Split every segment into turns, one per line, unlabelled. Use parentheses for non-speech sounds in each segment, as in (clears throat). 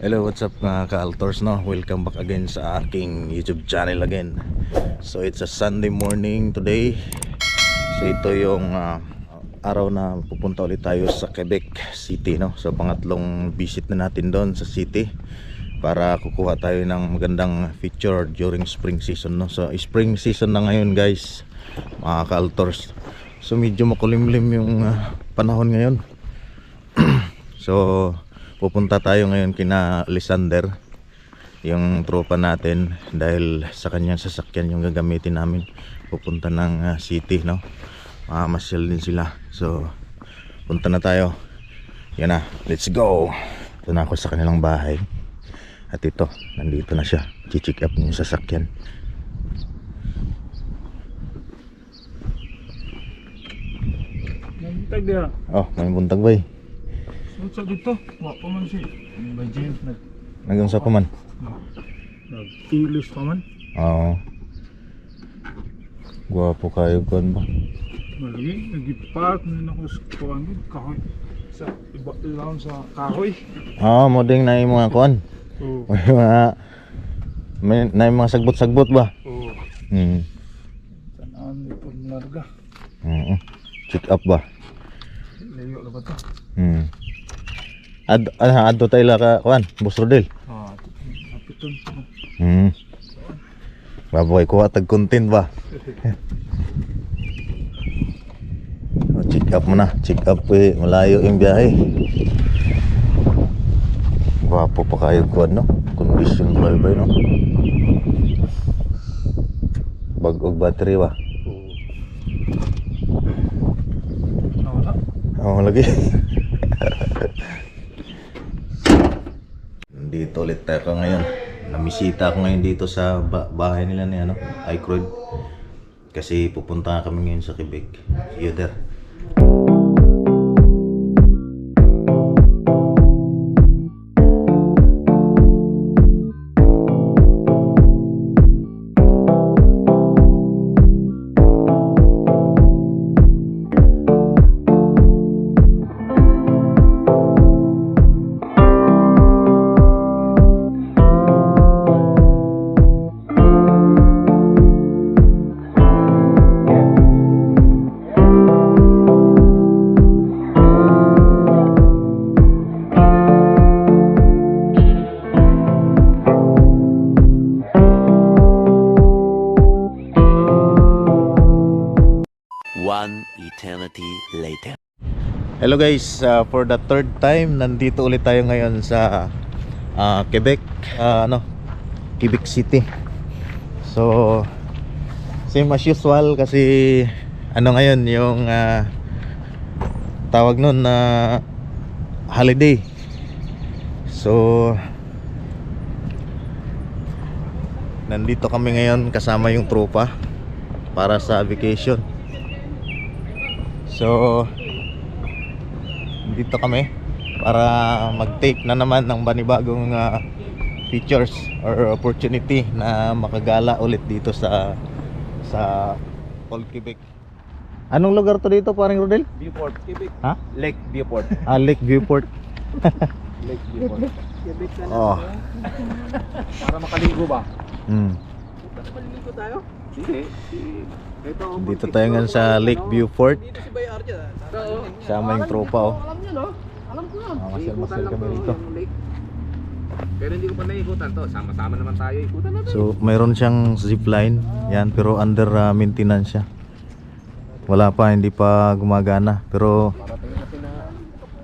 Hello, what's up mga ka-altors no? Welcome back again sa aking YouTube channel again. So it's a Sunday morning today. So ito yung ah, araw na pupunta ulit tayo sa Quebec City no. So pangatlong visit na natin doon sa city para kukuha tayo ng magandang picture during spring season no. So spring season na ngayon guys, mga ka-altors. So medyo makulimlim yung ah, panahon ngayon. (clears throat) so pupunta tayo ngayon kina Lysander yung tropa natin dahil sa kanyang sasakyan yung gagamitin namin. Pupunta ng ah, city no? Makamasyal din sila. So punta na tayo. Yan na let's go! Ito na ako sa kanilang bahay. At ito nandito na siya. Chichik up niya yung sasakyan.
Nagtag dia.
oh may buntag bay
Sa dito, wa pa man si. By James nag
nagang sa pa man
nag English pa man.
oo gwapo kayo kuan ba
Malagi nagipark na ako sa kuan gid kahoy. Sa iba lang sa kahoy.
ah mo ding na yung mga
Oo. (laughs)
may mga may, na yung mga sagbot-sagbot ba
Oo.
hmm
Tanaan ni pud larga.
Oo. Check up ba?
Layo na ba to?
Hmm. Ad ah, adto tayo la ka kuan, Boss Rodel.
Ah, napiton to.
Hmm. Baboy kuha tag content ba? oh, check up mo na. Check up eh, malayo yung biyahe. Gwapo pa kayo kuan no. Condition driver no. Bag og battery ba?
Oo. Ah.
Oo, lagi. (laughs) Dito ulit tayo ngayon. Namisita ako ngayon dito sa ba- bahay nila ni ano, Icroyd. Kasi pupunta kami ngayon sa Quebec. See you there.
Eternity later.
Hello guys, uh, for the third time nandito ulit tayo ngayon sa uh, Quebec, uh, ano, Quebec City. So same as usual kasi ano ngayon yung uh, tawag nun na holiday. So nandito kami ngayon kasama yung tropa para sa vacation. So dito kami para mag-take na naman ng banibagong uh, features or opportunity na makagala ulit dito sa sa Paul Quebec. Anong lugar to dito, paring Rodel?
Viewport, Quebec.
Ha?
Lake Viewport. (laughs)
Ah, Lake Viewport. (laughs)
Lake Viewport. Quebec na
Oh.
Para makaligo ba?
Hmm.
Maliligo tayo? Sige. Ito,
Dito tayo ngayon sa Lake Viewport.
Dito si Bay Arja.
Sama yung tropa oh.
Alam niyo no? Alam ko yan.
Ah, masyal-masyal kami rito.
Pero hindi ko pa naikutan to. Sama-sama naman tayo ikutan na to.
So, mayroon siyang zipline. Yan, pero under uh, maintenance siya. Wala pa, hindi pa gumagana. Pero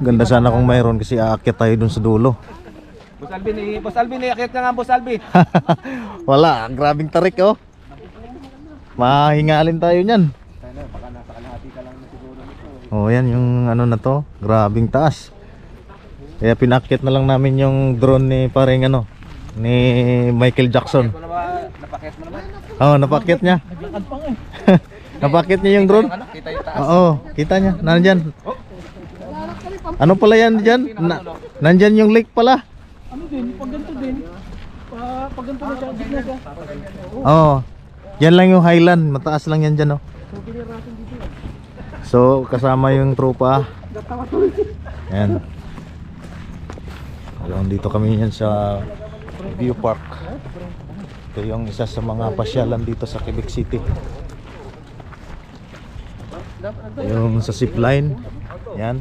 ganda sana kung mayroon kasi aakyat tayo dun sa dulo.
Boss Alvin, eh, Boss Alvin, eh, akit ka nga Boss Alvin. (laughs)
Wala, grabing tarik oh. Mahingalin tayo niyan. Oh, yan yung ano na to, grabing taas. Kaya pinakit na lang namin yung drone ni pareng ano, ni Michael Jackson.
Ano ba, napakit mo naman?
Oh, napakit niya. (laughs) napakit niya yung drone.
Kita yung taas.
Oo, kita niya. Nandyan. Ano pala yan dyan? Na, nandyan yung lake pala.
Ano din? Pag ganito din. Pa, pag ganito na siya, gitna siya.
Oo. Yan lang yung highland. Mataas lang yan dyan, oh. So, kasama yung tropa. Yan. Hanggang dito kami yan sa View Park. Ito yung isa sa mga pasyalan dito sa Quebec City. Yung sa zipline. Yan.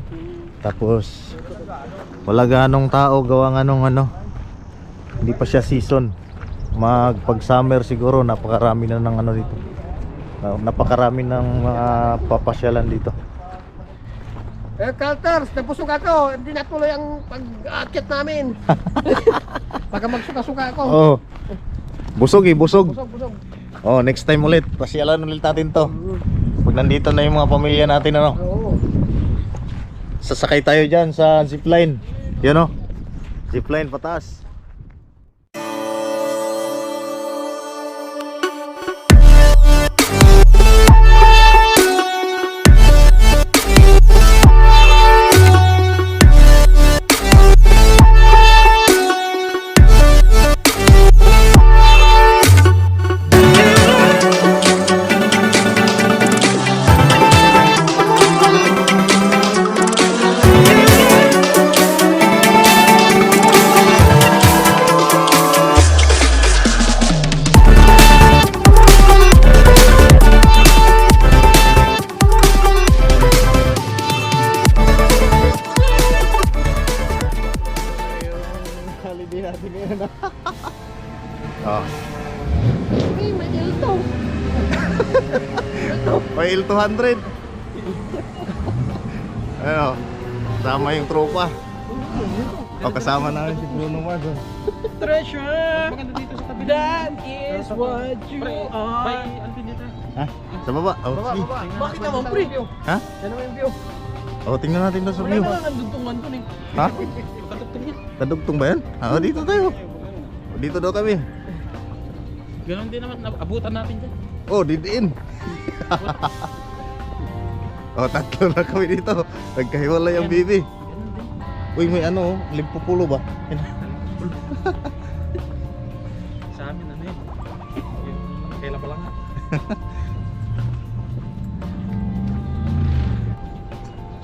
Tapos wala ganong tao gawa nga nung ano. Hindi pa siya season. Mag pag summer siguro napakarami na ng ano dito. Uh, napakarami ng mga papasyalan dito.
Eh, Calters, nabusog ako. Hindi natuloy ang pag-akit namin. (laughs) Pagka magsuka-suka ako.
Oh. Busog eh, busog.
Busog, busog.
Oh, next time ulit. Pasyalan ulit natin to. Pag nandito na yung mga pamilya natin ano.
Oo.
Sasakay tayo dyan sa zipline. Yan o. Zipline pataas. Oh.
Hey, may ilto.
May Il 200. ano? Sama yung tropa. O kasama namin si Bruno Mars. oh.
treasure that is what you are
Ha? Sa baba? Oh, sige.
bakit naman pre
Ha?
Yan naman yung view.
Oh, tingnan natin doon sa
wala
view.
na nanduntungan dun eh
Ha? (laughs)
katugtog niya
Kadugtong ba yan? Ah, oh, dito tayo. Oh, dito daw kami.
Ganun din naman abutan natin dyan
Oh, didiin. (laughs) oh, tatlo na kami dito. Nagkahiwalay ang bibi. Uy, may ano, limpupulo ba? (laughs)
Sa amin ano yun kailan pa lang ha (laughs)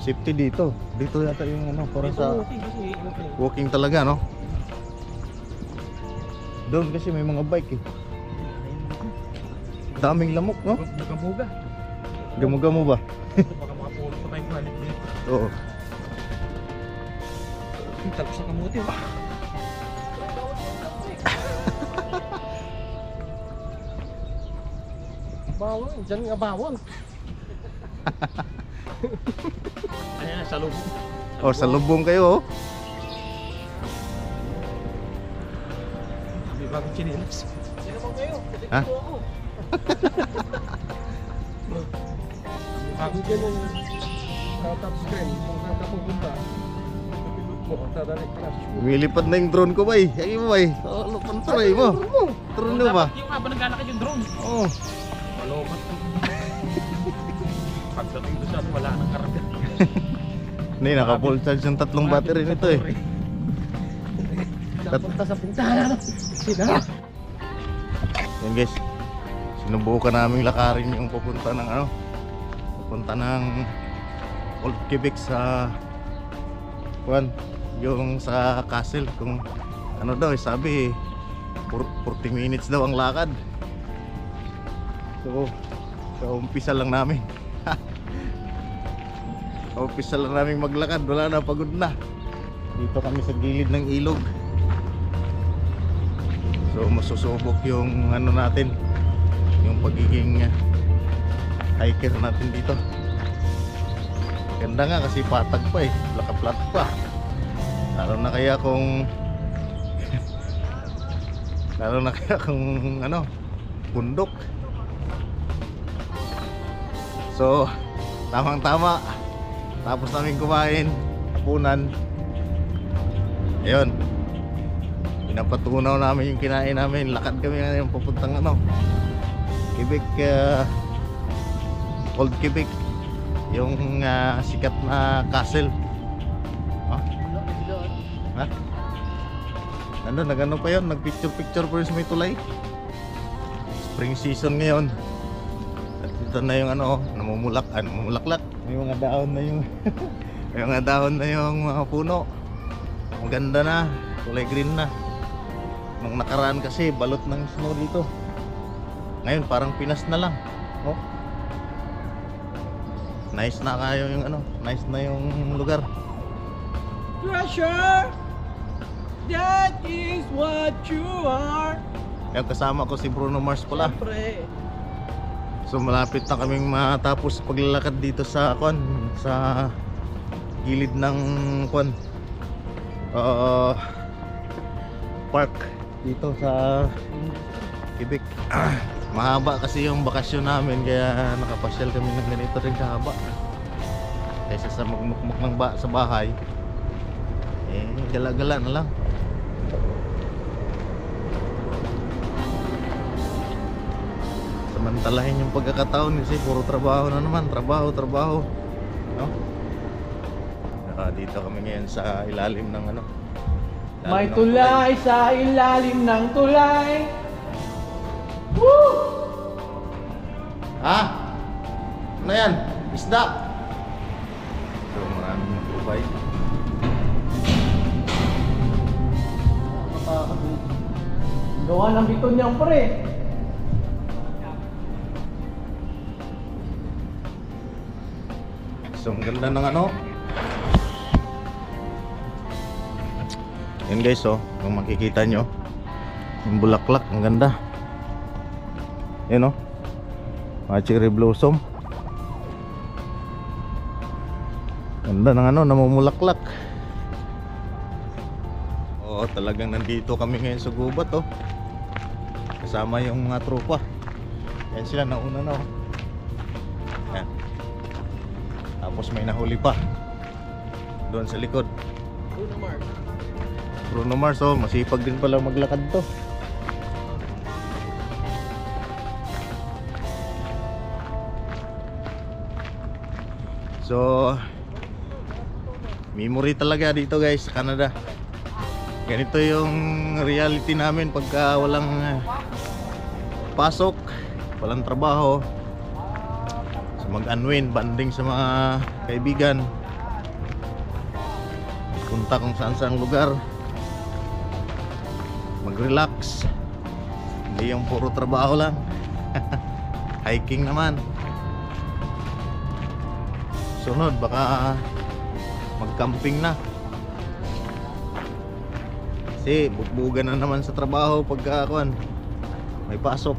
Safety dito. Dito yata yung ano, para sa
okay.
walking talaga, no? Doon kasi may mga bike eh. Daming lamok, no?
Buga-buga
Gamo-gamo ba?
Baka makapulo pa tayong balik ulit
Oo.
Tapos sa kamuti oh. (laughs)
Bawal. Diyan nga bawal. (laughs)
Ayan na sa lubong
Oh, sa lubong kayo, oh.
May bagong chinilas
Sino bang kayo?
Ha?
Hindi ganun. Top screen. Kung saan ka pupunta.
Lumilipad na yung drone ko, bay. Ay mo, bay. Oh, ano pantaray mo? Drone mo ba?
Yung habang naglalakad yung drone
Oo.
Malobat (laughs) Pagdating doon sa ano, wala nang karga
Hindi, naka-full charge yung tatlong battery nito eh.
Punta sa pintahan. Sina?
Yan guys. Sinubukan namin lakarin yung pupunta ng ano. Pupunta ng Old Quebec sa Juan. Yung sa castle. Kung ano daw, eh, sabi pur- 40 minutes daw ang lakad. So, so umpisa lang namin. (laughs) umpisa lang namin maglakad. Wala na, pagod na. Dito kami sa gilid ng ilog. So masusubok yung ano natin pagiging hiker natin dito. Ganda nga kasi patag pa eh, laka-flat pa. Lalo na kaya kung (laughs) lalo na kaya kung ano, bundok. So, tamang-tama. Tapos namin kumain, hapunan. Ayun, pinapatunaw namin yung kinain namin lakad kami ngayon papuntang ano Quebec uh, Old Quebec yung ah, sikat na castle ha? ha? nandun nagano pa yun nag picture picture rin sa may tulay spring season ngayon at ito na yung ano namumulak ah, namumulaklak may mga daon na yung (laughs) may mga daon na yung mga puno maganda na kulay green na. Nung nakaraan kasi balot ng snow dito. Ngayon parang Pinas na lang. Oh. Nice na kayo yung ano, nice na yung lugar.
Treasure! That is what you are!
Yung kasama ko si Bruno Mars pala.
Siyempre.
So malapit na kaming matapos paglalakad dito sa kwan sa gilid ng kwan uh, park dito sa Quebec. (clears throat) Mahaba kasi yung bakasyon namin kaya nakapasyal kami ng ganito rin kahaba. Kaysa sa magmukmuk ng ba sa bahay. Eh, gala-gala na lang. Samantalahin yung pagkakataon kasi puro trabaho na naman, trabaho, trabaho. No? Ah, dito kami ngayon sa ilalim ng ano. ilalim
May
ng
tulay sa ilalim ng tulay.
Ha? Ano yan? Isda? So maraming tulay.
Gawa ng biton niyang pre.
So ang ganda ng ano. Yan guys oh, kung makikita nyo. Yung bulaklak, ang ganda. Yan oh. Mga cherry blossom. Ganda ng ano, namumulaklak. Oo, talagang nandito kami ngayon sa gubat oh. Kasama yung mga tropa. Yan sila, nauna na oh. Yan. Tapos may nahuli pa. Doon sa likod.
Bruno Mars.
Bruno Mars, oh, masipag din pala maglakad to. So, memory talaga dito guys sa Canada. Ganito yung reality namin pagka walang eh, pasok, walang trabaho. So mag-unwind, banding sa mga kaibigan. Punta kung saan saan lugar. Mag-relax. Hindi yung puro trabaho lang. (laughs) Hiking naman. Sunod, baka mag-camping na. Kasi bukbugan na naman sa trabaho pagka kuan, may pasok.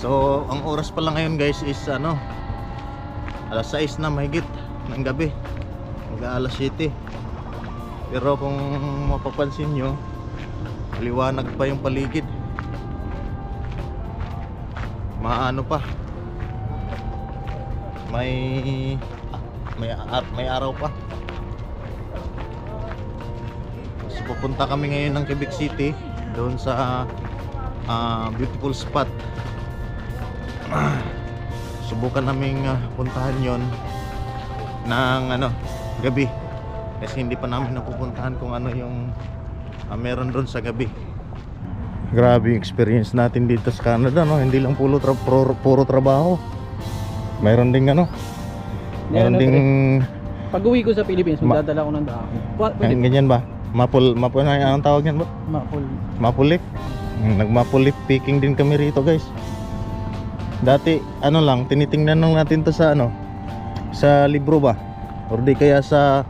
So, ang oras pa lang ngayon guys is ano, alas 6 na mahigit ng gabi. Mag alas 7. Pero kung mapapansin nyo, liwanag pa yung paligid. Maano pa. May may ar may araw pa. So pupunta kami ngayon ng Quebec City doon sa ah, beautiful spot. (clears throat) Subukan naming ah, puntahan 'yon ng ano gabi kasi hindi pa namin napupuntahan kung ano yung ah, meron doon sa gabi. Grabe yung experience natin dito sa Canada no, hindi lang puro, tra- puro, puro trabaho. Mayroon ding ano, mayroon
Meron,
ding
Pag uwi ko sa Philippines,
Ma-
magdadala ko ng dahon. Pa-
yan,
Pwede,
ganyan ba? Mapul, mapul na anong tawag yan ba?
mapul.
Mapulip. Mm, Nagmapulip picking din kami rito guys. Dati ano lang, tinitingnan lang natin to sa ano, sa libro ba? Or di kaya sa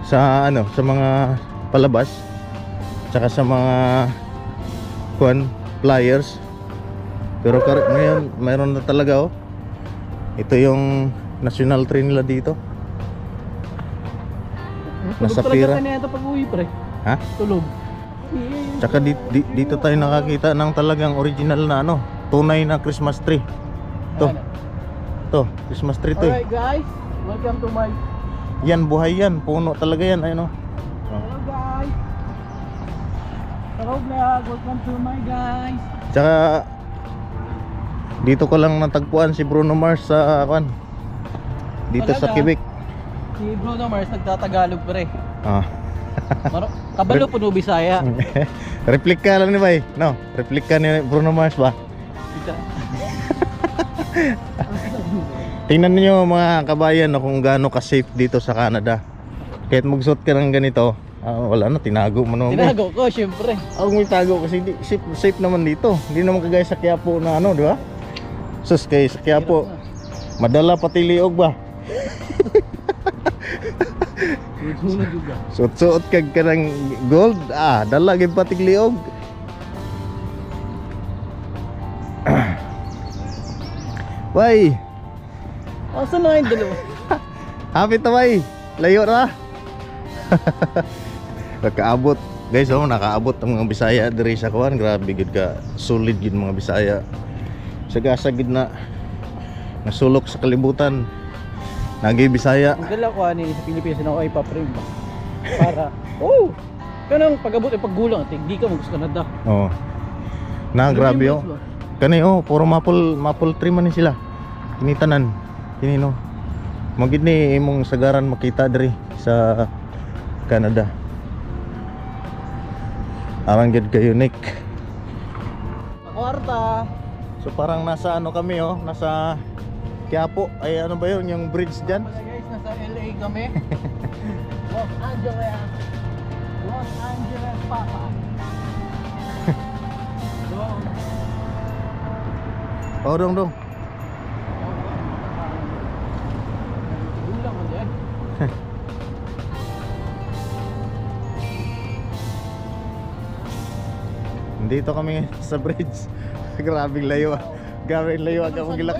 sa ano, sa mga palabas. Tsaka sa mga kuan flyers. Pero ngayon mayroon na talaga oh. Ito yung national tree nila dito. Nasa pira. Ha?
Tulog.
Tsaka di, di- dito tayo nakakita ng talagang original na ano, tunay na Christmas tree. Ito, ito, Christmas tree to. eh.
Alright guys, welcome to my...
Yan, buhay yan, puno talaga yan, ayun oh.
Hello vlog, welcome to my guys.
Tsaka dito ko lang natagpuan si Bruno Mars sa kan. Dito sa
Talaga?
Quebec.
Si Bruno Mars nagtatagalog pre.
Ah.
Maro, kabalo po no Bisaya. (laughs)
replika lang ni Bay. No, replika ni Bruno Mars ba? Tingnan niyo mga kabayan no, kung gaano ka-safe dito sa Canada. Kahit magsuot ka ng ganito, ah, wala na, tinago mo naman.
Tinago ko, syempre.
Ako may tago kasi di, safe, safe naman dito. Hindi naman kagaya sa Quiapo na ano, di ba? Sus, kay sa Quiapo, madala pati liog ba? Suot-suot kag ka ng gold, ah, dala gid pati liog. (clears throat) Way,
Asa na yung dalawa? (laughs)
happy to bay. Layo na. (laughs) Nakaabot. Guys, oh, nakaabot ang mga Bisaya diri sa kuan. Grabe gid ka solid gid mga Bisaya. Sagasa gid na nasulok sa kalibutan. Nagi Bisaya.
Ang dala ko ani sa Pilipinas na ay paprame ba? Para, oh! Kanang pag-abot ay paggulang, tig di ka mag Canada.
Oh. Na grabe oh. Kani oh, puro maple maple tree man sila. Kinitanan. Kini no. Magid ni imong sagaran makita diri sa Canada. Arang gid ka unique.
Kwarta.
So parang nasa ano kami oh, nasa Quiapo. Ay ano ba 'yun, yung bridge diyan?
Guys, nasa LA kami. (laughs) Los Angeles. Los Angeles, Papa. Dong. (laughs)
Oh, dong dong. Dito kami sa bridge. (laughs) Grabe layo. Grabe layo ang akong gilak.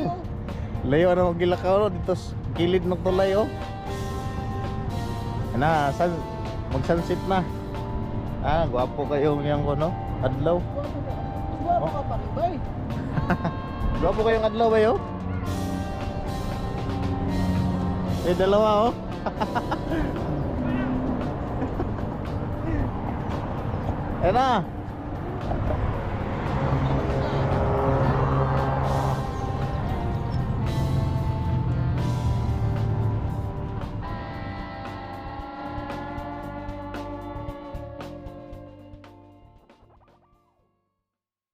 Layo na akong gilak ko dito sa kilid ng tulay oh. Na, san mag-sunset na. Ah, gwapo kayo niyang ano, adlaw.
Guwapo ka pa rin, bay. (laughs)
Gwapo kayong adlaw ba yo? Eh, dalawa oh. (laughs) Ayan na.